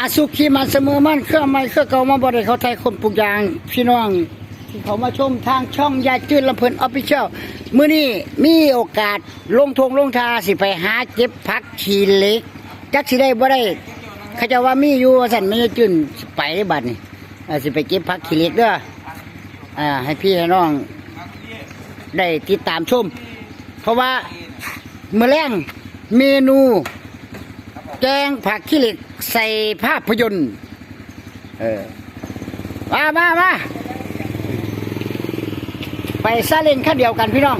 อาสุขีมันเสมอมันเครื่องไม้เครื่องเก่ามาบ่ได้เขาไทยคนปลูกยางพี่น้องที่เขามาชมทางช่องยายจื้นลำเพิ่นออฟฟิเชียลมื้อนี้มีโอกาสลงทงลงทาสิไปหาเก็บผักชีเล็กจักสิได้บ่ได้เขาจะว่ามีอยู่ว่าซั่นไม่จื้นไปได้บัดนี่สิไปเก็บผักชีเล็กเด้ออ่าให้พี่ให้น้องได้ติดตามชม เพราะว่าเมื่อแรงเมนู แกงผักขี้เหล็กใส่ภาพยนตร์เออมามามาไปซาเล้งข้าเดียวกันพี่น้อง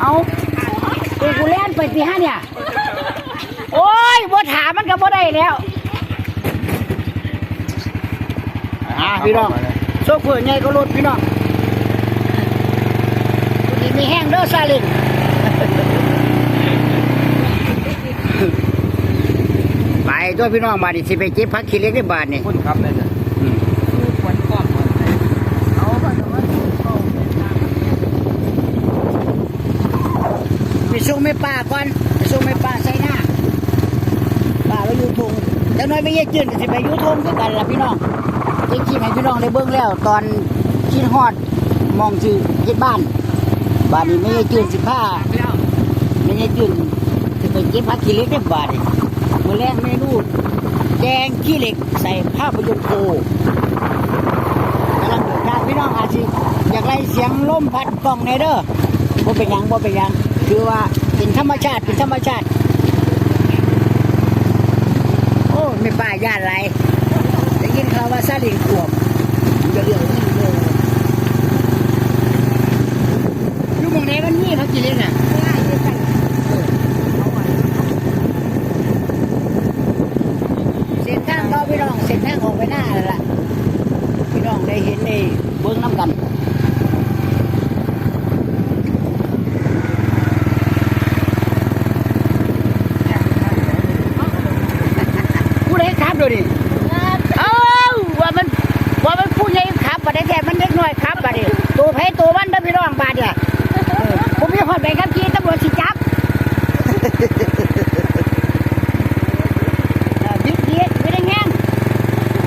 เอาเกูเล่นไปตีห้าเนี่ย โอ้ยบ่ถามมันก็บ่ได้แล้วอ่าพี่น้องโซเฟอร์ไงก็รถพี่น้องดีมีแห้งเด้อซาเล้ง ไป ตัวพี่น้องบาดนี่สิไปเก็บผักขี้เหล็กได้บาทนี่คุณครับเลยนะอืมควันก้อนเอาไปเอาไปเอาไปส่งแม่ป้าก่อนไปส่งแม่ป้าใส่หน้าป้าไปอยู่ทุ่งแต่น้อยไม่เยอะจืดก็สิไปอยู่ทุ่งคือกันล่ะพี่น้องเจ๊ขี้ให้พี่น้องได้เบิ่งแล้ว ตอนคิดฮอดมองสิเฮ็ดบ้านบ้านนี้ไม่เยอะจืดสิพาแล้วไม่เยอะจืดสิไปเก็บผักขี้เหล็กได้บาทนี่ มือแรกเมนูแกงขี้เหล็กใส่ภาพยนตร์โคกำลังเดินทางพี่น้องอาจสิอยากไล่เสียงลมพัดกล้องในเด้อบ่เป็นยังบ่เป็นยังคือว่าเป็นธรรมชาติเป็นธรรมชาติ โอ้ไม่ป้าญาติไรได้ยินข่าวว่าซาลิงขวบจะเรื่องนี้เลยอยู่หมองไหนมันมีพักกิเลนอะเส้นทางเขาพี่น้องเส้นทางออกไปหน้าแล้วล่ะพี่น้อง ได้เห็นได้เบิ้งน้ำกันผู้ใดขับดูดิเอ้าว่ามันว่ามันผู้ใหญ่ขับบัดนี้แท้มันเด็กน้อยขับบัดนี้ตัวไผตัวมันเด้อพี่น้องบาดเนี่ยผมมีความใบขับขี่ตำรวจสิจับเออบิ๊กเดียดไม่ได้แง่ง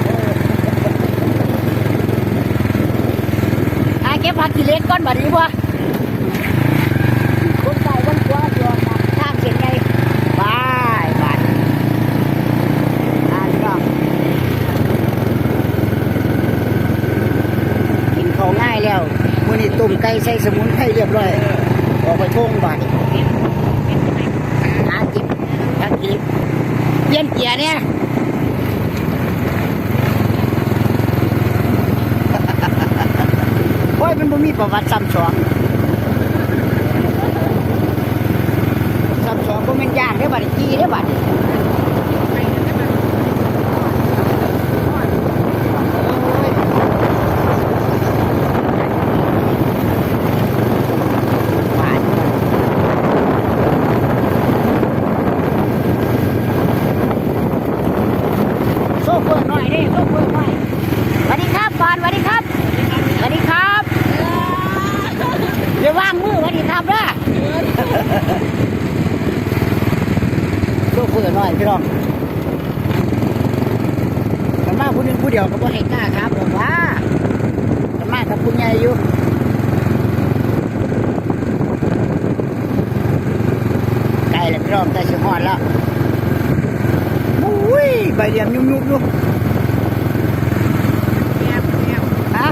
เออหาเก็บผักกิเล็กก่ อนบัดนี้บ่คนใส่คนขวาตัวทางเส้นใหญ่ไปบาดอ่าพี่น้องกินเขาวง่ายแล้วมื้อนี้ต้มไก่ใส่สมุนไพรเรียบร้อยออกไปทงบาดนี้หาจิบหาจิบเปลี่ยนเกียร์เนี่ย โอ้ย มันบ่มีประวัติซ้ำสองซ้ำสองบ่แม่นยากเด้อบัดนี้จี้เด้อบัดนี้ โซเฟอร์หน่อยดิโซเฟอร์หน่อยสวัสดีครับปานสวัสดีครับสวัสดีครับเดี๋ยวว่างมือสวัสดีครับนะโซเฟอร์หน่อยพี่น้องกันมาผู้หนึงผู้เดี ยวก็บ่ให้กล้าครับผมว่ากันมากับผู้ใหญ่อยู่ใกล้แล้วพี่น้องใกล้สิฮอดแล้วอุ้ยใบเดียมยุ่งๆอยู่แอบแอบฮะ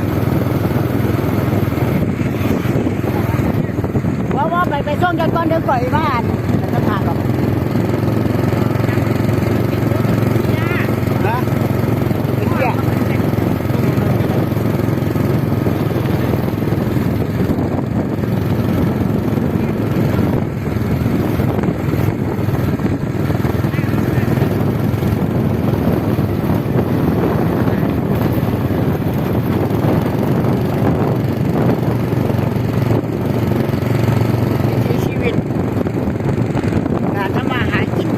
ว่าว่าไปไปส่งกันก่อนเดี๋ยวก่อยบ้านแล้วก็พาหรอกฮะไปเที่ยววิถีชีวิตการทำมาหากิน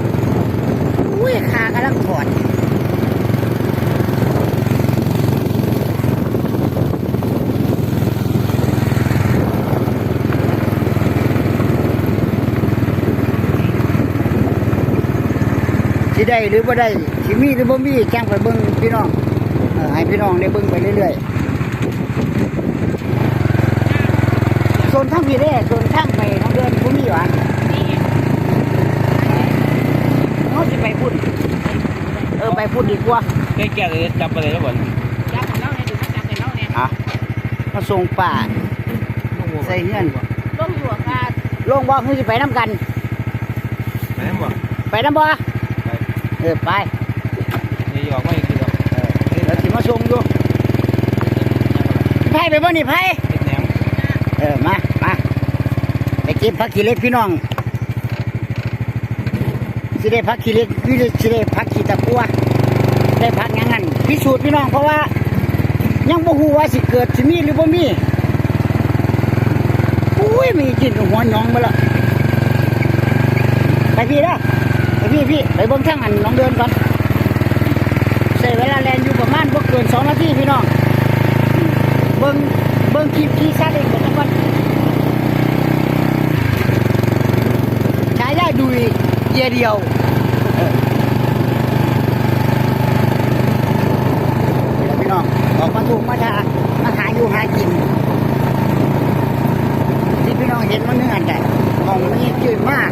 อุ้ยขากำลังถอดสิ ได้หรือบ่ได้สิมีหรือบ่มีแจ้งไปเบิ่งพี่น้องเออให้พี่น้องได้เบิ่งไปเรื่อยๆโซนทั้งพี่เด้โซนทั้งไปน้องเดือนบ่มีหวะเฮาสิไปพุ่นเออไปพุ่นดีกว่าแก่แก่เลยจับไปเลยแล้วบ่จับของเราเนี่ยดูจับให้เราเนี่ยอะมาส่งป่าใส่เงื่อนต้มหัวกาลงบ่คือสิไปน้ำกันแม่นบ่ไปน้ำบ่ไป เออไปนี่ออกมาอีกทีเดียวแล้วสิมาส่งอยู่ไผไปบ่นี่ไผเฮ็ดแหนมเออมามาไปเก็บผักขี้เหล็กพี่น้องสิได้ผักขี้เหล็กพี่สิได้ผักขี้ตะกัวได้ผักหยังงั้นพิสูจน์พี่น้องเพราะว่า ยังบ่ฮู้ว่าสิเกิดสิมีหรือบ่มีอุ้ยมีกินหัวหยองมาและไปพี่นะไปพี่พี่ ไปเบิ่งทางอันน้องเดินก่อนใช้เวลาแลนอยู่ประมาณบ่เกินสองนาทีพี่น้องเบิ่งเบิ่งคลิปที่ซาเล้งกันก่อนฉายาดุยเยียเดียวเดียวพี่น้องออกมาถูกมาทามาหาอยู่หากินที่พี่น้องเห็นมันเนื้อแต่มองมันนี่งจืดมาก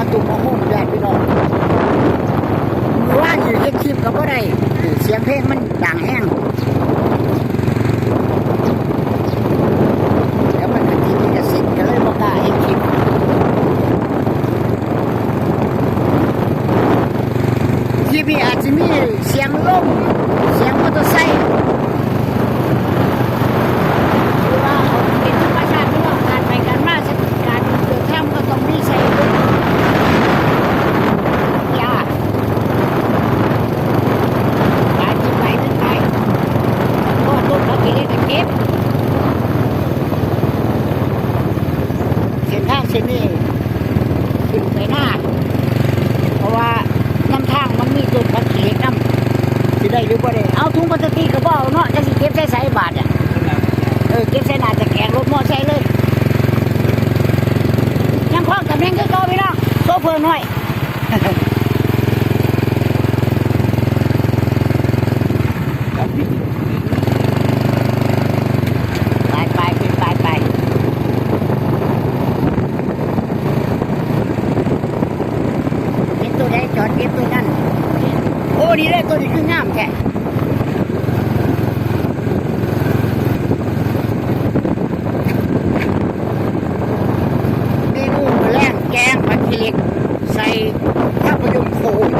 มาตุ่มมาหุ้มญาติพี่น้องว่าอยู่เฮ็ดคลิปก็บ่ได้เสียงเพลงมันดังแห้งแล้วมันก็ทีมีกระสิทธิ์ก็เลยบ่กล้าเฮ็ดคลิปคลิปนี้อาจจะมีเสียงลมเสียงมอเตอร์ไซค์ หรือว่าเขาเป็นธรรมชาติที่ว่าการไปการมาการเดินทางก็ต้องมีใส่ด้วยยาการที่ไปที่ไปก็ต้นเขากินได้แต่เก็บเส้นทางเส้นนี้ขึ้นไปหน้า เพราะว่าน้ำทางมันมีต้นพักขีเหล็กน้ำสิได้หรือบ่ได้เอาถุงพลาสติกกระบอกเนาะจะสิเก็บใส่ใส่บาทเนี่ย เออเก็บใส่หน้าจะแกงรถมอไซค์เลย ยังคล้องกับแม่งก็โตพี่น้องโซเฟอร์หน่อย จับพี่ ไปไปขึ้นไปไปเก็บตัวใดจอดเก็บตัวนั้นโอ้ดีเลยตัว นี้คืองามแท้เมนูมื้อแรงแกงผัดขี้เหล็กใส่ข้าวพยุงโคง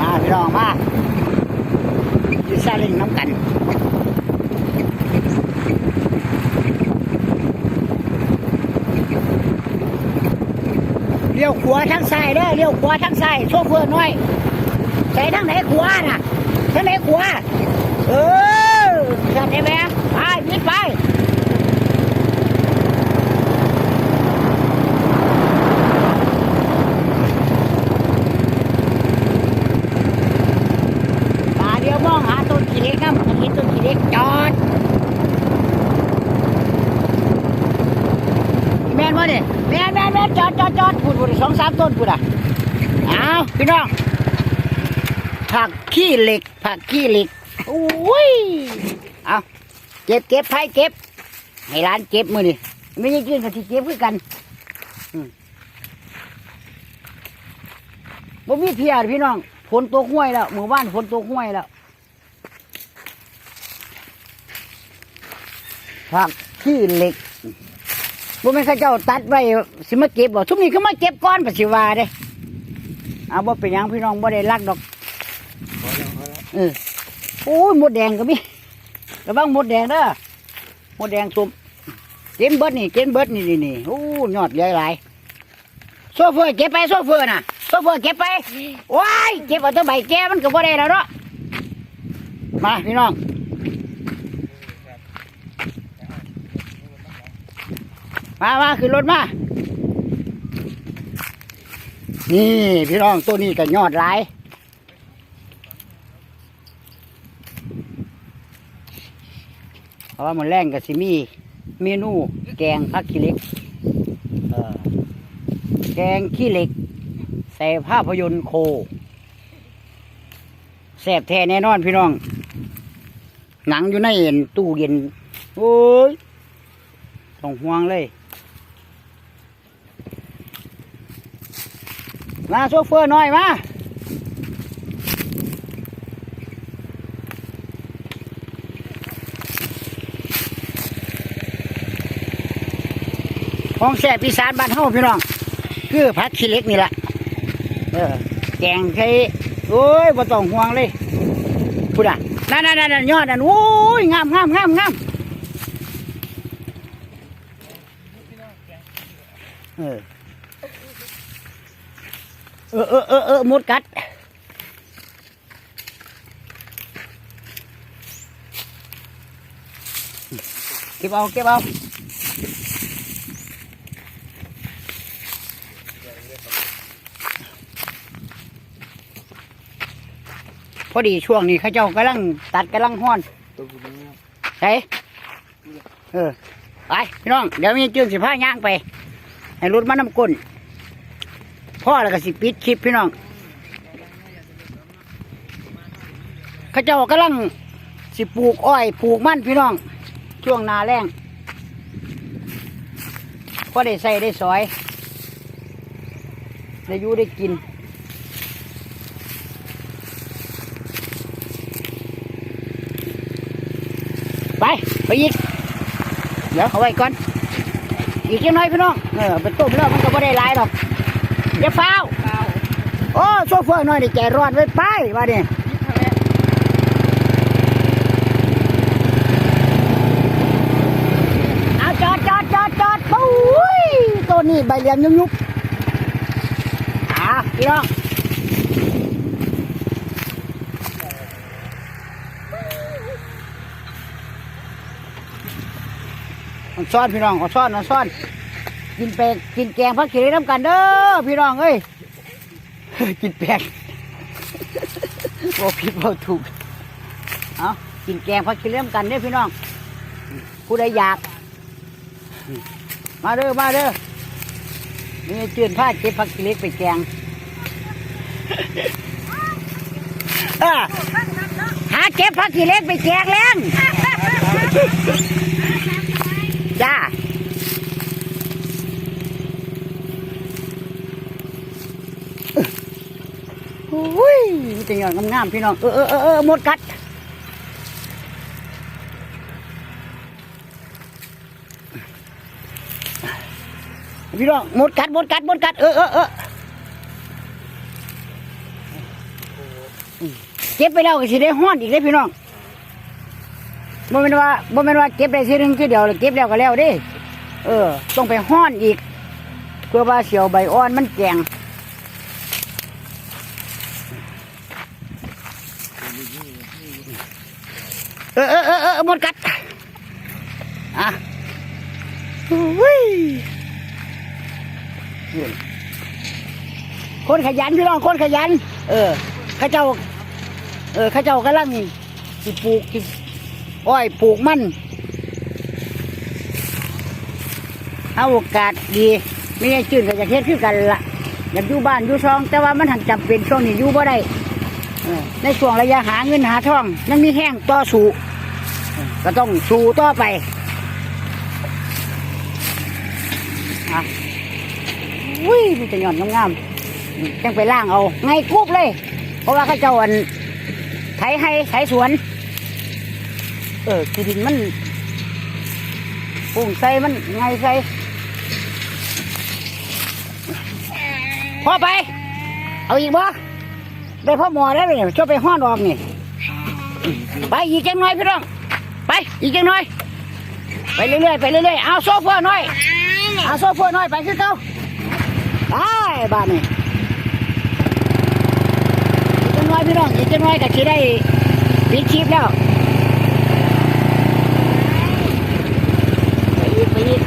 มาพี่ น้องมาอยู่ซาเล้งน้ำกันเลี้ยวขวาทางซ้ายเด้อเลี้ยวขวาทางซ้ายโชเฟอร์น้อยใส่ทางไหนขวาน่ะทางไหนขวาเออใช่ไหมไปยิดไป ตาเดียวมองหาต้นขี้เหล็กน้ำเห็นต้นขี้เหล็กจอดแม่นวะเนี่ยแม่แม่แม่จอดจอดจอดพูดพูดสองสามต้นพูดอะเอาพี่น้องผักขี้เหล็ก ผักขี้เหล็กโอ้ยเอาเก็บเก็บไผเก็บ ให้ร้านเก็บมือนี่ไม่ได้กินกับที่เก็บคือกันบ่มีเพียรพี่น้องฝนตกห้วยแล้วหมู่บ้านฝนตกห้วยแล้วผักขี้เหล็ก บ่แม่นเขาเจ้าตัดไว้สิมาเก็บบ่ทุกนี้ก็มาเก็บก้อนปสิวาเด้เอาบ่เป็นหยังพี่น้องบ่ได้รักดอกอแล้วพอแล้วเออโอ้ยหมดแดงก็มีระวังหมดแดงเด้อหมดแดงตุ่มเก็บเบิดนี่เก็บเบิดนี่นี่นี่โอ้ยอดใหญ่หลายโซเฟอร์เก็บไปโซเฟอร์น่ะโซเฟอร์เก็บไปว้ายเก็บเอาตัวใบแก้มันก็บ่ได้แล้วเนาะมาพี่น้อง มามาขึ้นรถมา นี่พี่น้องตัวนี้ก็ยอดหลายเพราะว่ามันแรงกับซิมีเมนูแกงผักขี้เหล็กเออแกงขี้เหล็กใส่ภาพยนตร์โคแสบแท้แน่นอนพี่น้อง หนังอยู่ในเย็นตู้เย็น โอ้ยต้องห่วงเลย มาโซเฟอร์หน่อยมาของแซ่บอีสานบ้านเฮาพี่น้อง คือผัดขี้เล็กนี่แหละเออแกงไข่โอ้ยบ่ต้องห่วงเลยพูดอะนั่นนั่นนั่นยอดนั่นโอ้ยงามงามงามงามเออ เออเออเออเออมดกัด เก็บเอาเก็บเอาพอดีช่วงนี้ข้าเจ้ากำลังตัดกำลังห้อนใช่เออ ไป พี่น้อง เดี๋ยวมีจื่นสิผ้าย่างไป ให้รถมาน้ำก้น พ่อแล้วก็สิปิดคลิปพี่น้องเข้าเจ้ากำลังสิปลูกอ้อยปลูกมันพี่น้อง ช่วงหนาแรงก็ได้ใส่ได้สอยได้อยู่ได้กินไป ไปอีก เดี๋ยวเอาไว้ก่อน อีกจังน้อยพี่น้อง เออไปต้มแล้วมันก็ไม่ได้หลายหรอก อย่าฟ้าวเปล่าโอ้โซเฟอร์น้อยนี่ใจร้อนไว้ไปว่าเนี่ยเอาจอดจอดจอดจอดปุ้ยตัวนี้ใบเหลี่ยมยุบยุบอ่าพี่น้องเอาซ่อนพี่น้องเอาซ่อนเอาซ่อน กินแปลงกินแกงพักเขียน้ำกันเด้อพี่น้องเอ้ยกินแปลงบ่ผิดบ่ถูกเอากินแกงพักเขียน้ำกันเด้อพี่น้องผู้ใดอยาก มาเด้อมาเด้อนี่จืนผ้าเก็บผักกิเล็กไปแกงหาเก็บผักกิเล็กไปแกงแล้งจ้า อ้ยมีแต่หยอดงามๆพี่น้อง เออเออเออหมดกัดพี่น้องหมดกัดหมดกัดหมดกัด เออเออเออเก็บไปแล้วก็สิได้ห้อนอีกเลยพี่น้องบ่แม่นว่าบ่แม่นว่าเก็บได้ทีหนึงทีเดียวแล้วเก็บแล้วก็แล้วเด้ เออ ต้องไปห้อนอีกเพื่อว่าเสียวใบอ่อนมันแกงเออเออเออเออห มดกัด อะอุ้ยคนขยันพี่น้องคนขยัน เออเข้าเจ้า เออเข้าเจ้ากำลังสิปลูกสิอ้อยปลูกมันเอาโอกาสดีไม่ได้จืดกับจะเทศคือกันละอยากอยู่บ้านอยู่ช่อง แต่ว่ามันหันจำเป็นช่วงนี้อยู่บ่ได้เออในช่วงระยะหาเงินหาทองมันมีแห้งต่อสู้เออ ก็ต้องสู้ต่อไปอะอุ้ยมันจะหย่อนงามๆจังไปล่างเอาไงกุ๊บเลย เพราะว่าเขาเจ้าอันไถให้ไถสวน เออที่ดินมันปรุงใส่มันไงใส่พอไป เอาอีกบ่ได้พ่อหมอแล้วเนี่ยช่วยไปห้อนออกนี่ ไปอีกจังหน่อยพี่น้อง ไปอีกจังหน่อย ไปเรื่อยๆไปเรื่อยๆเอาโซเฟอร์หน่อย เอาโซเฟอร์หน่อยไปขึ้นเขาไปบ้านนี่อีกจังหน่อยพี่น้องอีกจังหน่อยก็สิได้ปิดคลิปแล้วไปอีกไปอีก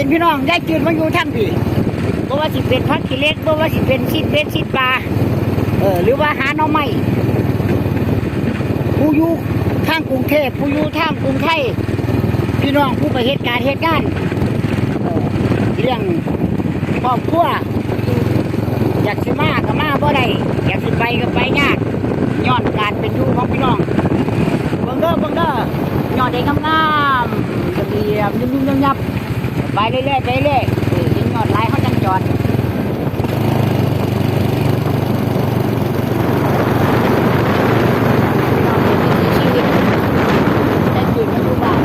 กินพี่น้องได้กินมันอยู่ทั้งปีเพราะว่าสิเป็นพักกิเล็กเพราะว่าสิเป็นชิ้นเป็ดชิ้นปลาเออหรือว่าหาหน่อไม้ผู้อยู่ทางกรุงเทพผู้อยู่ทางกรุงไทยพี่น้องผู้ไปเหตุการณ์เหตุการณ์เรื่องครอบครัวอยากสิมาก็มาบ่ได้อยากสิไปก็ไปยากย้อนการเป็นอยู่ของพี่น้องเบิ่งเด้อเบิ่งเด้อยอดเด็กงามๆจะมียุ่มยุ่มยับๆ ไปเรื่อยๆไปเรื่อยๆเออเห็นยอดไล่เขาจังจอด พี่น้องเป็นวิถีชีวิตแต่ยืนมาอยู่บ้าน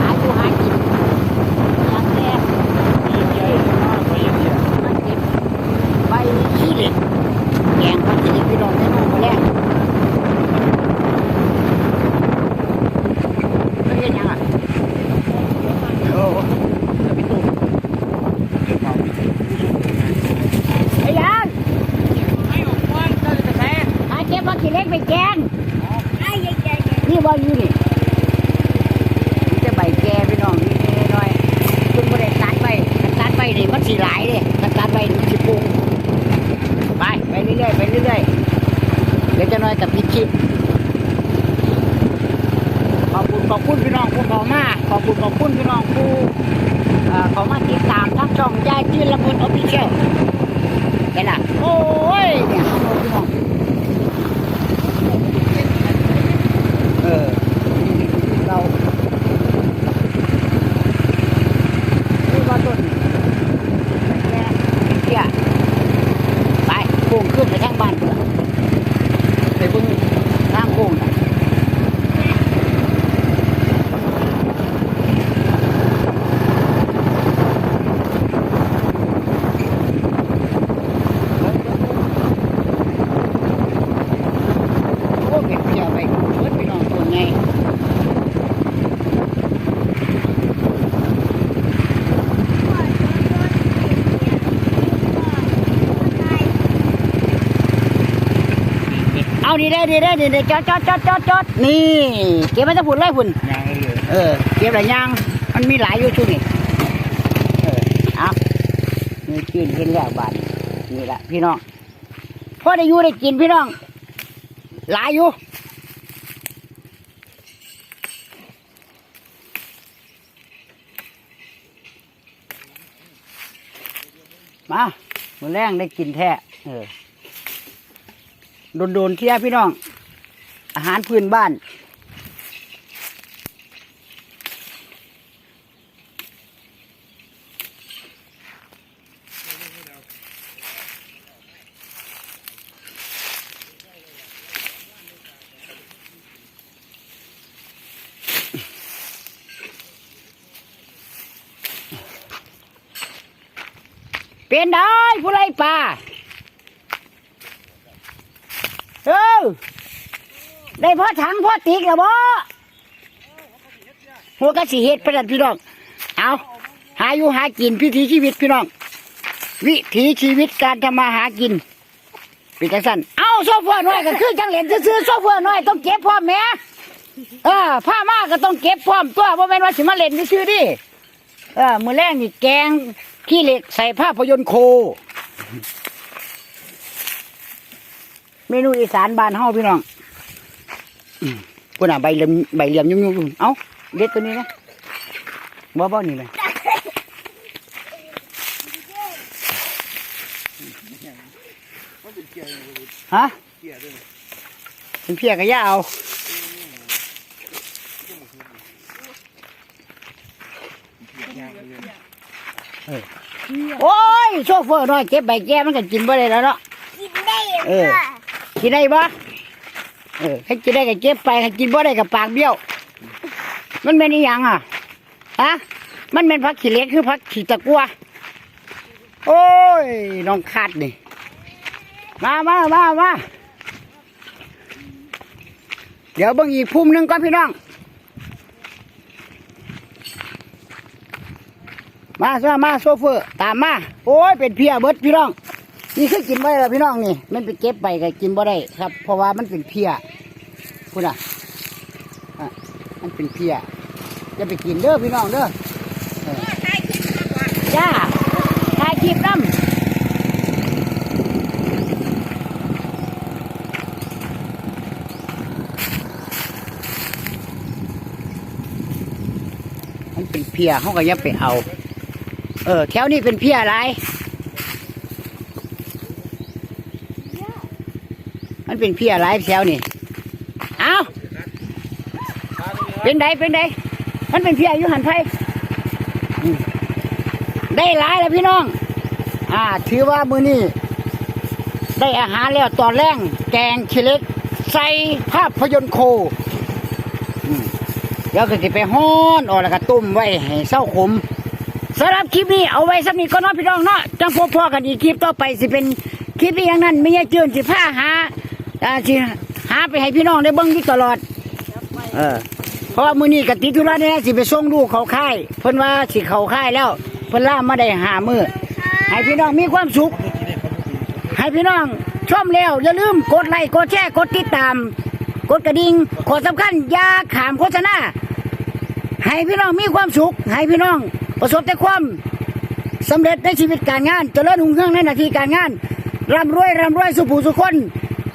หาอยู่หากินรักแรกดีใจมันเก็บใบขี้เหล็กแกงพันธุ์พี่น้องให้น้องมาแรกไม่เห็นยังอะโอ้ไอ้ยัง ไม่ออกควันก็จะแพ้ หาเก็บพักขี้เหล็กไปแกงนี่ว่าอยู่นี่มันจะใบแก่พี่น้องนี่น้อยๆคุณบ่ได้ตัดไปถ้าตัดไปนี่มันสิหลายเด้ถ้าตัดไปมันสิปรุงไปไปเรื่อยๆไปเรื่อยๆเดี๋ยวจะน้อยกับพิชิตขอบคุณขอบคุณพี่น้องผู้เขามาขอบคุณขอบคุณพี่น้องผู้เอ่อเขามาติดตามทั้งช่องยายจีนละมุนออฟฟิเชียลเป็นล่ะโอ้ยเนี่ยพี่น้อง เออเรานี่ว่าต้นแค่เกี่ยไปโค้งขึ้นไปทางบ้านเพื่อนไปเบิ่งทางโค้งนะโอ้เก็บเกี่ยวไปเพื่อนไปนอนตัวไง เอา ดีได้ดีได้ดีได้จอดจอดจอดจอดจอดนี่ เก็บมาจะผุนเลยผุนยังเลยเออ เก็บหลายอย่าง มันมีหลายอยู่ช่วงนี้เออเอานี่กินกินแล้วบาทนี่แหละพี่น้องพอได้อยู่ได้กินพี่น้อง หลายอยู่มามือแรงได้กินแท้เออ โดนๆเที่ยพี่น้อง อาหารพื้นบ้านเป็นได้ผู้ไรป่าเออ ได้พ่อถังพ่อติ๊กแล้วบ่หัวกะสีเฮ็ดประดันพี่น้อง เอาหาอยู่หากินพิถีชีวิตพี่น้อง วิถีชีวิตการทำมาหากินป็นจังสันเอาโซเฟอร์น้อยก็คือจังเหรียญซื้อโซเฟอร์น้อยต้องเก็บพร้อมแหม่เออผ้ามาก็ต้องเก็บพร้อมตัวเพราะเป็นว่าสิมาเล่นซื้อดิเออมือแรกนี่แกงขี้เหล็กใส่ภาพยนต์โค เมนูอีสานบ้านเฮาพี่น้อง อืมพุ่นน่ะใบเหลี่ยมใบเหลี่ยมยุ่งๆเอ้าเด็ดตัวนี้นะบ่บ่นี่เลยฮะเกียร์ด้วยเป็นเพียกระยาเอาโอ้ยโชเฟอร์น้อยเก็บใบแก้มันก็กินบ่ได้แล้วเนาะกินได้เออกินได้บ่ เออให้กินได้ก็เก็บไปให้กินบ่ได้ก็ปากเบี้ยว มันเป็นอีหยังอะฮะมันเป็นผักขี้เล็กคือผักขี้ตะกัวโอ้ยน้องคาดนี่มามามามาเดี๋ยวเบิ่งอีกพุ่มหนึงก่อนพี่น้อง มาซะมาโซเฟอร์ตามมา โอ้ยเป็นเพียเบิดพี่น้อง นี่คือกินไว้แล้วพี่น้องนี่ มันไปเก็บไปก็กินบ่ได้ครับ เพราะว่ามันเป็นเพียพูดอะอะมันเป็นเพียจะไปกินเด้อพี่น้องเด้อจ้าถ่ายคลิปน้ำมันเป็นเพียเขาก็ยับไปเอา เออ แถวนี้เป็นเพียอะไร มันเป็นเพียอะไรแถวนี่เอาเป็นไดเป็นไดมันเป็นเพียอยู่หันไทยได้หลายแล้วพี่น้อง อ่า ถือว่ามือนี้ได้อาหารแล้วตอนแรกแกงขี้เล็ก ใส่ภาพยนตร์โคอืมแล้วก็จะไปห้อนออกแล้วก็ต้มไว้ให้เศร้าขมสำหรับคลิปนี้เอาไว้สำนี้ก็น้องพี่น้องเนาะจังพบพ่อกันอีกคลิปต่อไปสิเป็นคลิปอย่างนั้นไม่ใช่เจือนสิผ้าหา อ่าสิหาไปให้พี่น้องได้เบิ่งอยู่ตลอด เออ เพราะว่ามื้อนี้กติดธุระเนี่ยสิไปส่งลูกเขาค่ายเพิ่นว่าสิเขาค่ายแล้วเพิ่นล่ามมาได้หามื้อให้พี่น้องมีความสุข ให้พี่น้องชมแล้วอย่าลืมกดไลค์กดแชร์กดติดตาม กดกระดิ่งขอสำคัญอย่าขามโฆษณาให้พี่น้องมีความสุข ให้พี่น้อง ประสบแต่ความสำเร็จในชีวิตการงานเจริญรุ่งเรืองในหน้าที่การงานร่ำรวยร่ำรวยสุขผู้สุขคน